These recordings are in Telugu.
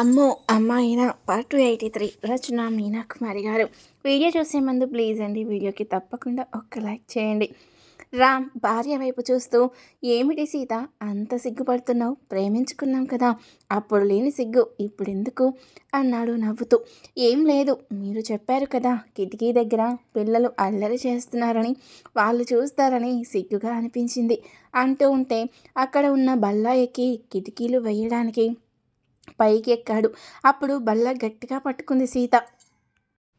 అమ్మో అమ్మాయిన part two eighty three Rachana Meena Kumari గారు. వీడియో చూసే ముందు ప్లీజ్ అండి వీడియోకి తప్పకుండా ఒక్క లైక్ చేయండి. రామ్ భార్య వైపు చూస్తూ ఏమిటి సీత అంత సిగ్గుపడుతున్నావు? ప్రేమించుకున్నాం కదా. అప్పుడు లేని సిగ్గు ఇప్పుడు ఎందుకు అన్నాడు నవ్వుతూ. ఏం లేదు మీరు చెప్పారు కదా కిటికీ దగ్గర పిల్లలు అల్లరి చేస్తున్నారని వాళ్ళు చూస్తారని సిగ్గుగా అనిపించింది. అంటూ ఉంటే అక్కడ ఉన్న బల్లా ఎక్కి కిటికీలు వేయడానికి పైకి ఎక్కాడు అప్పుడు బల్ల గట్టిగా పట్టుకుంది సీత.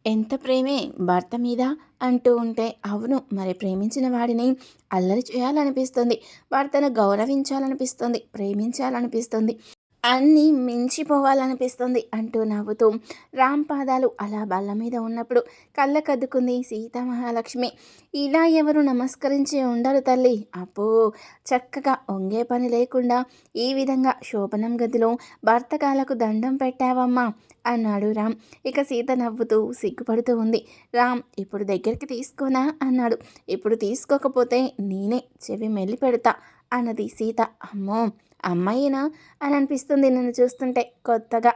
ఎంత ప్రేమే భర్త మీద? అంటూ ఉంటే అవును మరి ప్రేమించిన వాడిని అల్లరి చేయాలనిపిస్తుంది. భర్తను గౌరవించాలనిపిస్తుంది ప్రేమించాలనిపిస్తుంది. అన్నీ మించిపోవాలనిపిస్తుంది అంటూ నవ్వుతూ రామ్ పాదాలు అలా బల్ల మీద ఉన్నప్పుడు కళ్ళకద్దుకుంది సీతామహాలక్ష్మి ఇలా ఎవరు నమస్కరించి ఉండరు తల్లి? అప్పో చక్కగా ఒంగే పని లేకుండా ఈ విధంగా శోభనం గదిలో భర్తకాలకు దండం పెట్టావమ్మా అన్నాడు రామ్. ఇక సీత నవ్వుతూ సిగ్గుపడుతూ ఉంది. రామ్ ఇప్పుడు దగ్గరికి తీసుకోనా? అన్నాడు. ఇప్పుడు తీసుకోకపోతే నేనే చెవి మెల్లి పెడతా అన్నది సీత. అమ్మో అమ్మాయినా? అని అనిపిస్తుంది నిన్ను చూస్తుంటే కొత్తగా.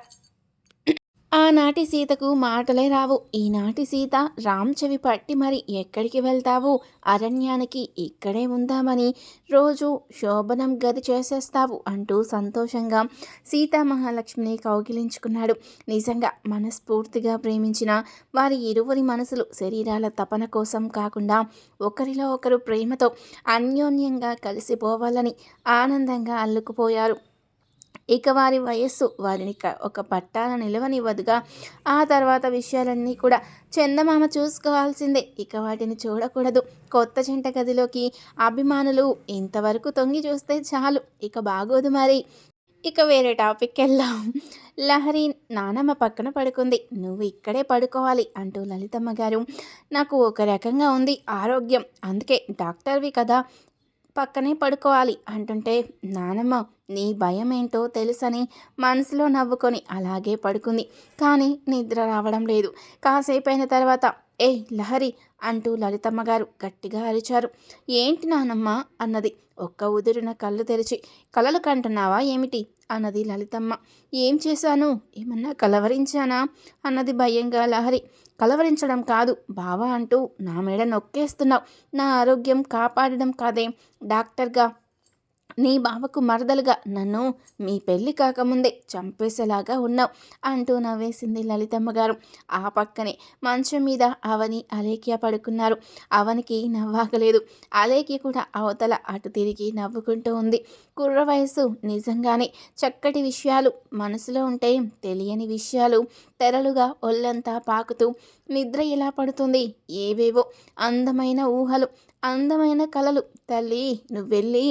ఆనాటి సీతకు మాటలే రావు. ఈనాటి సీత రామ్ చెవి పట్టి మరి ఎక్కడికి వెళ్తావు? అరణ్యానికి ఇక్కడే ఉందామని రోజు శోభనం గది చేసేస్తావు అంటూ సంతోషంగా సీతా మహాలక్ష్మిని కౌగిలించుకున్నాడు. నిజంగా మనస్ఫూర్తిగా ప్రేమించిన వారి ఇరువురి మనసులు శరీరాల తపన కోసం కాకుండా ఒకరిలో ఒకరు ప్రేమతో అన్యోన్యంగా కలిసిపోవాలని ఆనందంగా అల్లుకుపోయారు. ఇక వారి వయస్సు వారిని ఒక పట్టాన నిలవనివ్వదుగా. ఆ తర్వాత విషయాలన్నీ కూడా చందమామ చూసుకోవాల్సిందే. ఇక వాటిని చూడకూడదు. కొత్త జంట గదిలోకి అభిమానులు ఇంతవరకు తొంగి చూస్తే చాలు. ఇక బాగోదు మరి. ఇక వేరే టాపిక్ వెళ్దాం లహరి నానమ్మ పక్కన పడుకుంది. నువ్వు ఇక్కడే పడుకోవాలి అంటూ లలితమ్మ గారు. నాకు ఒక రకంగా ఉంది ఆరోగ్యం. అందుకే డాక్టర్వి కదా. పక్కనే పడుకోవాలి. అంటుంటే నానమ్మ నీ భయం ఏంటో తెలుసని మనసులో నవ్వుకొని అలాగే పడుకుంది. కానీ నిద్ర రావడం లేదు. కాసేపు అయిన తర్వాత ఏ లహరి అంటూ లలితమ్మ గారు గట్టిగా అరిచారు. ఏంటి నానమ్మ అన్నది ఒక్క ఉదురున కళ్ళు తెరిచి కలలు కంటున్నావా ఏమిటి? అన్నది లలితమ్మ. ఏం చేశాను? ఏమన్నా కలవరించానా? అన్నది భయంగా లహరి. కలవరించడం కాదు బావా అంటూ నా మేడ నొక్కేస్తున్నావు. నా ఆరోగ్యం కాపాడడం కాదే. డాక్టర్గా నీ బావకు మరదలుగా నన్ను మీ పెళ్ళి కాకముందే చంపేసేలాగా ఉన్నావు అంటూ నవ్వేసింది లలితమ్మ గారు. ఆ పక్కనే మంచం మీద అవని అలేఖ్య పడుకున్నారు. అవనికి నవ్వాగలేదు. అలేఖ్య కూడా అవతల అటు తిరిగి నవ్వుకుంటూ ఉంది. కుర్ర వయసు నిజంగానే చక్కటి విషయాలు మనసులో ఉంటే తెలియని విషయాలు తెరలుగా ఒళ్ళంతా పాకుతూ నిద్ర ఎలా పడుతుంది? ఏవేవో అందమైన ఊహలు అందమైన కలలు. తల్లి నువ్వు వెళ్ళి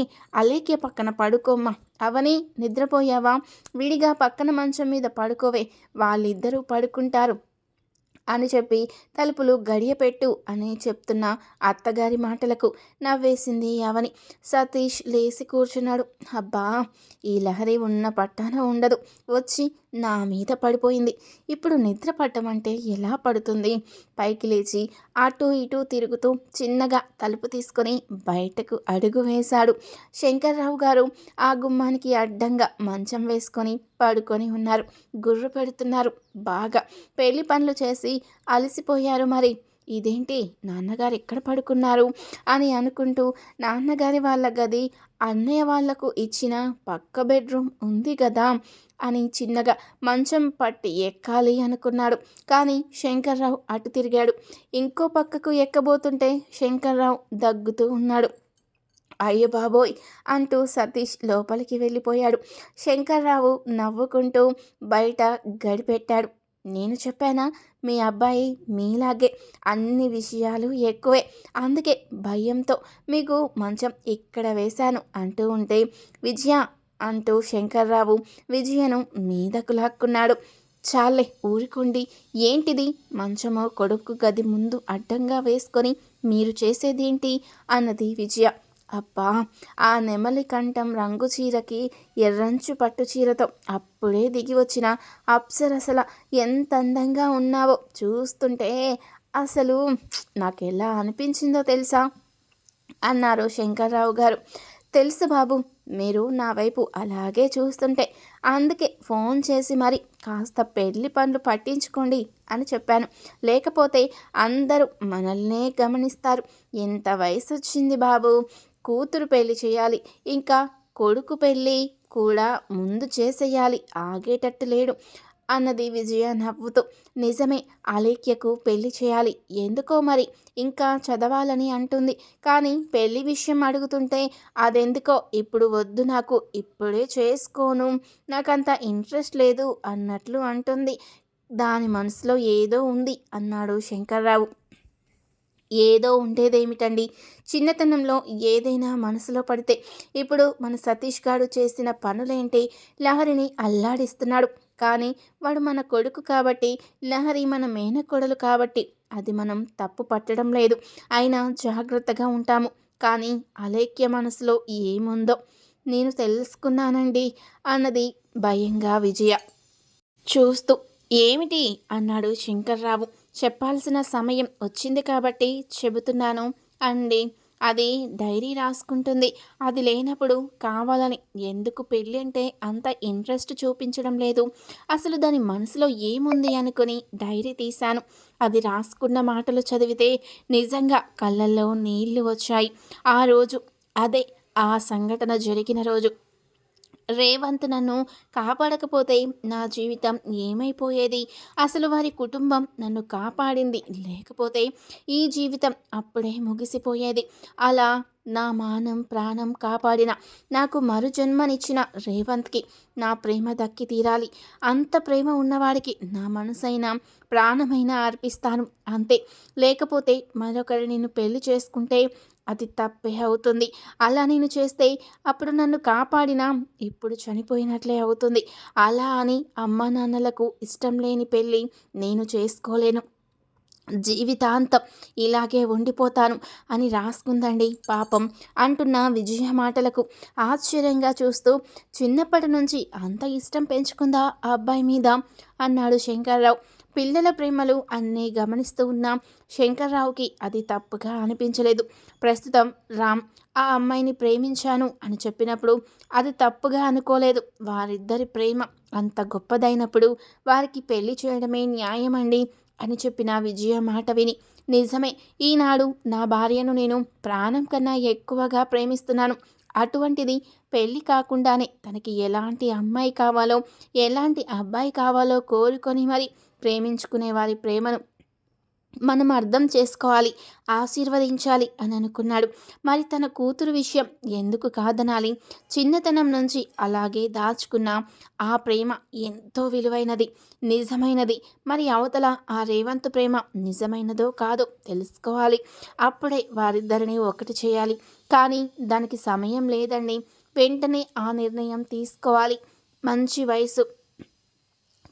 పక్కన పడుకోమ్మా. అవని నిద్రపోయావా? విడిగా పక్కన మంచం మీద పడుకోవే. వాళ్ళిద్దరూ పడుకుంటారు. అని చెప్పి తలుపులు గడియపెట్టు అని చెప్తున్న అత్తగారి మాటలకు నవ్వేసింది అవని సతీష్ లేచి కూర్చున్నాడు. అబ్బా ఈ లహరి ఉన్న పట్టాన ఉండదు. వచ్చి నా మీద పడిపోయింది. ఇప్పుడు నిద్ర పట్టమంటే ఎలా పడుతుంది? పైకి లేచి అటు ఇటు తిరుగుతూ చిన్నగా తలుపు తీసుకొని బయటకు అడుగు వేశాడు. శంకర్రావు గారు ఆ గుమ్మానికి అడ్డంగా మంచం వేసుకొని పడుకొని ఉన్నారు. గుర్రు పెడుతున్నారు. బాగా పెళ్ళి పనులు చేసి అలసిపోయారు మరి. ఇదేంటి? నాన్నగారు ఎక్కడ పడుకున్నారు? అని అనుకుంటూ నాన్నగారి వాళ్ళ గది అన్నయ్య వాళ్ళకు ఇచ్చిన పక్క బెడ్రూమ్ ఉంది కదా అని చిన్నగా మంచం పట్టి ఎక్కాలి అనుకున్నాడు. కానీ శంకర్రావు అటు తిరిగాడు. ఇంకో పక్కకు ఎక్కబోతుంటే శంకర్రావు దగ్గుతూ ఉన్నాడు. అయ్య బాబోయ్ అంటూ సతీష్ లోపలికి వెళ్ళిపోయాడు. శంకర్రావు నవ్వుకుంటూ బయట గడిపెట్టాడు. నేను చెప్పానా? మీ అబ్బాయి మీలాగే అన్ని విషయాలు ఎక్కువే. అందుకే భయంతో మీకు మంచం ఇక్కడ వేశాను అంటూ ఉంటే విజయ అంటూ శంకర్రావు విజయను మీదకు లాక్కున్నాడు. చాలే ఊరుకోండి. ఏంటిది? మంచము కొడుకు గది ముందు అడ్డంగా వేసుకొని మీరు చేసేదేంటి? అన్నది విజయ. అబ్బా ఆ నెమలి కంఠం రంగు చీరకి ఎర్రంచు పట్టు చీరతో అప్పుడే దిగి వచ్చిన అప్సరసల ఎంత అందంగా ఉన్నావో చూస్తుంటే అసలు నాకు ఎలా అనిపించిందో తెలుసా? అన్నారు శంకర్రావు గారు. తెలుసు బాబు మీరు నా వైపు అలాగే చూస్తుంటే అందుకే ఫోన్ చేసి మరి కాస్త పెళ్ళి పనులు పట్టించుకోండి అని చెప్పాను. లేకపోతే అందరూ మనల్నే గమనిస్తారు. ఎంత వయసు వచ్చింది బాబు? కూతురు పెళ్ళి చేయాలి. ఇంకా కొడుకు పెళ్ళి కూడా ముందు చేసేయాలి. ఆగేటట్టు లేడు అన్నది విజయ నవ్వుతూ. నిజమే అలేఖ్యకు పెళ్ళి చేయాలి. ఎందుకో మరి? ఇంకా చదవాలని అంటుంది. కానీ పెళ్ళి విషయం అడుగుతుంటే అదెందుకో? ఇప్పుడు వద్దు నాకు. ఇప్పుడే చేసుకోను. నాకంత ఇంట్రెస్ట్ లేదు అన్నట్లు అంటుంది. దాని మనసులో ఏదో ఉంది అన్నాడు శంకర్రావు. ఏదో ఉండేదేమిటండి? చిన్నతనంలో ఏదైనా మనసులో పడితే ఇప్పుడు మన సతీష్ గారు చేసిన పనులేంటి? లహరిని అల్లాడిస్తున్నాడు. కానీ వాడు మన కొడుకు కాబట్టి లహరి మన మేనకొడలు కాబట్టి అది మనం తప్పు పట్టడం లేదు. అయినా జాగ్రత్తగా ఉంటాము. కానీ అలేఖ్య మనసులో ఏముందో నేను తెలుసుకున్నానండి అన్నది భయంగా విజయ. చూస్తూ ఏమిటి? అన్నాడు శంకర్రావు. చెప్పాల్సిన సమయం వచ్చింది కాబట్టి చెబుతున్నాను. అండి అది డైరీ రాసుకుంటుంది. అది లేనప్పుడు కావాలని ఎందుకు పెళ్ళి అంటే అంత ఇంట్రెస్ట్ చూపించడం లేదు. అసలు దాని మనసులో ఏముంది అనుకుని డైరీ తీశాను. అది రాసుకున్న మాటలు చదివితే నిజంగా కళ్ళల్లో నీళ్ళు వచ్చాయి. ఆ రోజు అదే ఆ సంఘటన జరిగిన రోజు. రేవంత్ నన్ను కాపాడకపోతే నా జీవితం ఏమైపోయేది? అసలు వారి కుటుంబం నన్ను కాపాడింది లేకపోతే ఈ జీవితం అప్పుడే ముగిసిపోయేది. అలా నా మానం ప్రాణం కాపాడిన నాకు మరు జన్మనిచ్చిన రేవంత్కి నా ప్రేమ దక్కి తీరాలి. అంత ప్రేమ ఉన్నవాడికి నా మనసైనా ప్రాణమైనా అర్పిస్తాను అంతే. లేకపోతే మరొకరి నేను పెళ్ళి చేసుకుంటే అది తప్పే అవుతుంది. అలా నేను చేస్తే అప్పుడు నన్ను కాపాడినా ఇప్పుడు చనిపోయినట్లే అవుతుంది. అలా అని అమ్మా నాన్నలకు ఇష్టం లేని పెళ్ళి నేను చేసుకోలేను. జీవితాంతం ఇలాగే ఉండిపోతాను అని రాసుకుందండి పాపం అంటున్న విజయ మాటలకు. ఆశ్చర్యంగా చూస్తూ చిన్నప్పటి నుంచి అంత ఇష్టం పెంచుకుందా ఆ అబ్బాయి మీద? అన్నాడు శంకర్రావు. పిల్లల ప్రేమలు అన్నీ గమనిస్తూ ఉన్న శంకర్రావుకి అది తప్పుగా అనిపించలేదు. ప్రస్తుతం రామ్ ఆ అమ్మాయిని ప్రేమించాను అని చెప్పినప్పుడు అది తప్పుగా అనుకోలేదు. వారిద్దరి ప్రేమ అంత గొప్పదైనప్పుడు వారికి పెళ్ళి చేయడమే న్యాయమండి అని చెప్పిన విజయ మాట విని నిజమే ఈనాడు నా భార్యను నేను ప్రాణం కన్నా ఎక్కువగా ప్రేమిస్తున్నాను. అటువంటిది పెళ్ళి కాకుండానే తనకి ఎలాంటి అమ్మాయి కావాలో ఎలాంటి అబ్బాయి కావాలో కోరుకొని మరి ప్రేమించుకునే వారి ప్రేమను మనం అర్థం చేసుకోవాలి ఆశీర్వదించాలి అని అనుకున్నాడు. మరి తన కూతురు విషయం ఎందుకు కాదనాలి? చిన్నతనం నుంచి అలాగే దాచుకున్న ఆ ప్రేమ ఎంతో విలువైనది నిజమైనది. మరి అవతల ఆ రేవంత్ ప్రేమ నిజమైనదో కాదో తెలుసుకోవాలి. అప్పుడే వారిద్దరిని ఒకటి చేయాలి. కానీ దానికి సమయం లేదండి. వెంటనే ఆ నిర్ణయం తీసుకోవాలి. మంచి వయసు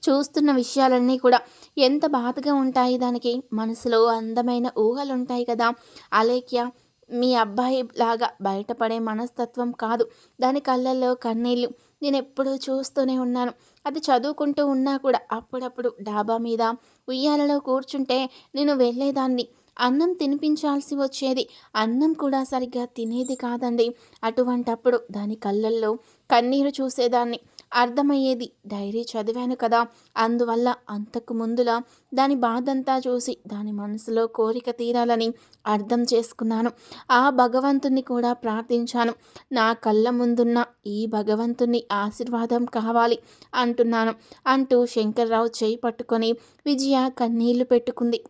చూస్తున్న విషయాలన్నీ కూడా ఎంత బాధగా ఉంటాయి దానికి? మనసులో అందమైన ఊహలు ఉంటాయి కదా. అలేఖ్య మీ అబ్బాయి లాగా బయటపడే మనస్తత్వం కాదు. దాని కళ్ళల్లో కన్నీళ్ళు. నేను ఎప్పుడూ చూస్తూనే ఉన్నాను. అది చదువుకుంటూ ఉన్నా కూడా అప్పుడప్పుడు డాబా మీద ఉయ్యాలలో కూర్చుంటే నేను వెళ్ళేదాన్ని. అన్నం తినిపించాల్సి వచ్చేది. అన్నం కూడా సరిగ్గా తినేది కాదండి. అటువంటప్పుడు దాని కళ్ళల్లో కన్నీరు చూసేదాన్ని. అర్థమయ్యేది. డైరీ చదివాను కదా! అందువల్ల అంతకు ముందులా దాని బాధంతా చూసి దాని మనసులో కోరిక తీరాలని అర్థం చేసుకున్నాను. ఆ భగవంతుని కూడా ప్రార్థించాను. నా కళ్ళ ముందున్న ఈ భగవంతుని ఆశీర్వాదం కావాలి అంటున్నాను అంటూ శంకర్రావు చేయి పట్టుకొని విజయ కన్నీళ్ళు పెట్టుకుంది.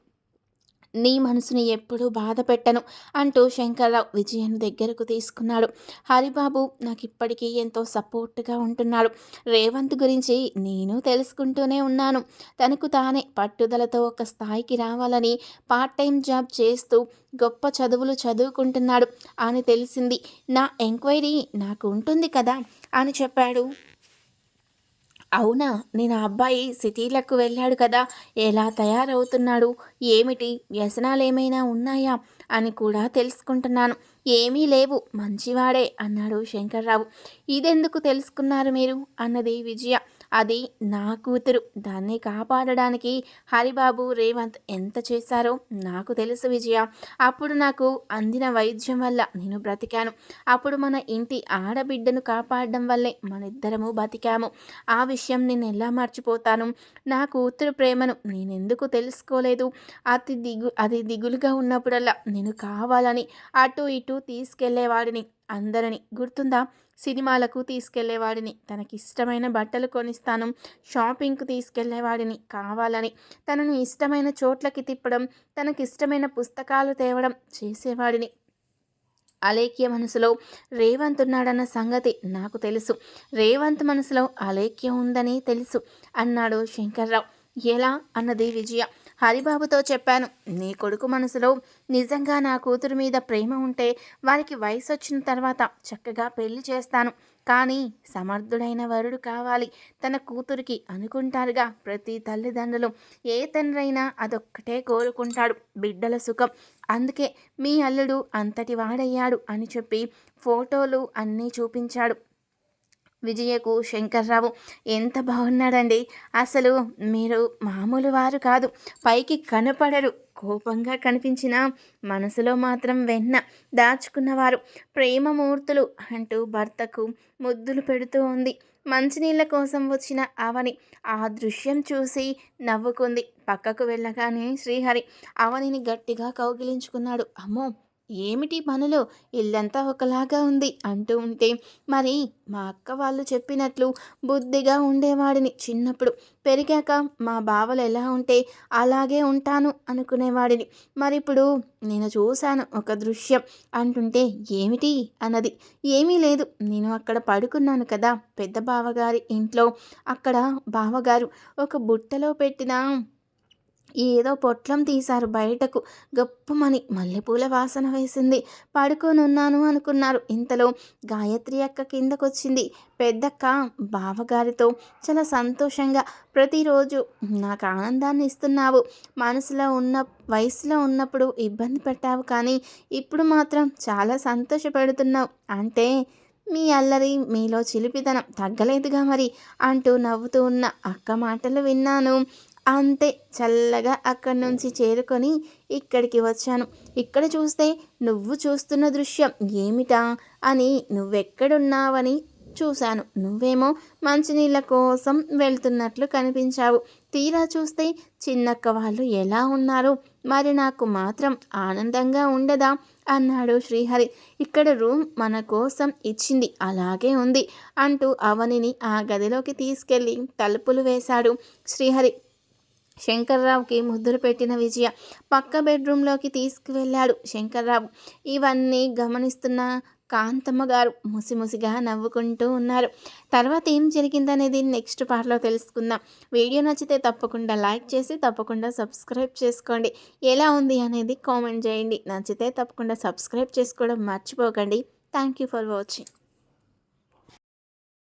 నీ మనసుని ఎప్పుడూ బాధ పెట్టను అంటూ శంకర్రావు విజయను దగ్గరకు తీసుకున్నాడు. హరిబాబు నాకు ఇప్పటికీ ఎంతో సపోర్ట్గా ఉంటున్నాడు. రేవంత్ గురించి నేను తెలుసుకుంటూనే ఉన్నాను. తనకు తానే పట్టుదలతో ఒక స్థాయికి రావాలని పార్ట్ టైం జాబ్ చేస్తూ గొప్ప చదువులు చదువుకుంటున్నాడు. అని తెలిసింది. నా ఎంక్వైరీ నాకు ఉంటుంది కదా అని చెప్పాడు. అవునా? నేను ఆ అబ్బాయి సిటీలకు వెళ్ళాడు కదా ఎలా తయారవుతున్నాడు ఏమిటి వ్యసనాలు ఏమైనా ఉన్నాయా అని కూడా తెలుసుకుంటున్నాను. ఏమీ లేవు మంచివాడే అన్నాడు శంకర్రావు. ఇదెందుకు తెలుసుకున్నారు మీరు? అన్నది విజయ. అది నా కూతురు. దాన్ని కాపాడడానికి హరిబాబు రేవంత్ ఎంత చేశారో నాకు తెలుసు విజయ. అప్పుడు నాకు అందిన వైద్యం వల్ల నేను బ్రతికాను. అప్పుడు మన ఇంటి ఆడబిడ్డను కాపాడడం వల్లే మన ఇద్దరము బతికాము. ఆ విషయం నేను ఎలా మర్చిపోతాను? నా కూతురు ప్రేమను నేను ఎందుకు తెలుసుకోలేదు? అతి దిగు అది దిగులుగా ఉన్నప్పుడల్లా నేను కావాలని అటు ఇటు తీసుకెళ్ళేవాడిని. అందరిని గుర్తుందా? సినిమాలకు తీసుకెళ్ళేవాడిని. తనకిష్టమైన బట్టలు కొనిస్తాను. షాపింగ్కు తీసుకెళ్ళేవాడిని కావాలని. తనను ఇష్టమైన చోట్లకి తిప్పడం తనకిష్టమైన పుస్తకాలు తేవడం చేసేవాడిని. అలేఖ్య మనసులో రేవంత్ ఉన్నాడన్న సంగతి నాకు తెలుసు. రేవంత్ మనసులో అలేఖ్య ఉందని తెలుసు అన్నాడు శంకర్రావు. ఎలా? అన్నది విజయ. హరిబాబుతో చెప్పాను నీ కొడుకు మనసులో నిజంగా నా కూతురు మీద ప్రేమ ఉంటే వారికి వయసు వచ్చిన తర్వాత చక్కగా పెళ్ళి చేస్తాను. కానీ సమర్థుడైన వరుడు కావాలి. తన కూతురికి అనుకుంటారుగా ప్రతి తల్లిదండ్రులు. ఏ తండ్రైనా అదొక్కటే కోరుకుంటాడు. బిడ్డల సుఖం. అందుకే మీ అల్లుడు అంతటి వాడయ్యాడు అని చెప్పి ఫోటోలు అన్నీ చూపించాడు. విజయకు శంకర్రావు ఎంత బాగున్నాడండి. అసలు మీరు మామూలు వారు కాదు. పైకి కనపడరు. కోపంగా కనిపించిన మనసులో మాత్రం వెన్న దాచుకున్నవారు. ప్రేమమూర్తులు అంటూ భర్తకు ముద్దులు పెడుతూ ఉంది. మంచినీళ్ళ కోసం వచ్చిన అవని ఆ దృశ్యం చూసి నవ్వుకుంది. పక్కకు వెళ్ళగానే శ్రీహరి అవనిని గట్టిగా కౌగిలించుకున్నాడు. అమ్మో ఏమిటి పనులు? ఇల్లంతా ఒకలాగా ఉంది అంటూ ఉంటే మరి మా అక్క వాళ్ళు చెప్పినట్లు బుద్ధిగా ఉండేవాడిని చిన్నప్పుడు. పెరిగాక మా బావలు ఎలా ఉంటే అలాగే ఉంటాను అనుకునేవాడిని. మరి ఇప్పుడు నేను చూశాను ఒక దృశ్యం అంటుంటే ఏమిటి అన్నది. ఏమీ లేదు నేను అక్కడ పడుకున్నాను కదా పెద్ద బావగారి ఇంట్లో. అక్కడ బావగారు ఒక బుట్టలో పెట్టిన ఏదో పొట్లం తీశారు బయటకు. గొప్పమని మల్లెపూల వాసన వేసింది. పడుకొని ఉన్నాను అనుకున్నారు. ఇంతలో గాయత్రి అక్క కిందకొచ్చింది. పెద్దక్క బావగారితో చాలా సంతోషంగా ప్రతిరోజు నాకు ఆనందాన్ని ఇస్తున్నావు. మనసులో ఉన్న వయసులో ఉన్నప్పుడు ఇబ్బంది పెట్టావు కానీ ఇప్పుడు మాత్రం చాలా సంతోషపెడుతున్నావు. అంటే మీ అల్లరి మీలో చిలిపితనం తగ్గలేదుగా మరి అంటూ నవ్వుతూ ఉన్న అక్క మాటలు విన్నాను. అంతే చల్లగా అక్కడి నుంచి చేరుకొని ఇక్కడికి వచ్చాను. ఇక్కడ చూస్తే నువ్వు చూస్తున్న దృశ్యం ఏమిటా అని నువ్వెక్కడున్నావని చూశాను. నువ్వేమో మంచినీళ్ళ కోసం వెళ్తున్నట్లు కనిపించావు. తీరా చూస్తే చిన్నక్క వాళ్ళు ఎలా ఉన్నారు? మరి నాకు మాత్రం ఆనందంగా ఉండదా? అన్నాడు శ్రీహరి. ఇక్కడ రూమ్ మన కోసం ఇచ్చింది అలాగే ఉంది అంటూ అవనిని ఆ గదిలోకి తీసుకెళ్ళి తలుపులు వేశాడు శ్రీహరి. శంకర్రావుకి ముద్దులు పెట్టిన విజయ పక్క బెడ్రూమ్లోకి తీసుకువెళ్ళాడు శంకర్రావు. ఇవన్నీ గమనిస్తున్న కాంతమ్మ గారు ముసిముసిగా నవ్వుకుంటూ ఉన్నారు. తర్వాత ఏం జరిగిందనేది నెక్స్ట్ పార్ట్లో తెలుసుకుందాం. వీడియో నచ్చితే తప్పకుండా లైక్ చేసి తప్పకుండా సబ్స్క్రైబ్ చేసుకోండి. ఎలా ఉంది అనేది కామెంట్ చేయండి. నచ్చితే తప్పకుండా సబ్స్క్రైబ్ చేసుకోవడం మర్చిపోకండి. Thank you for watching.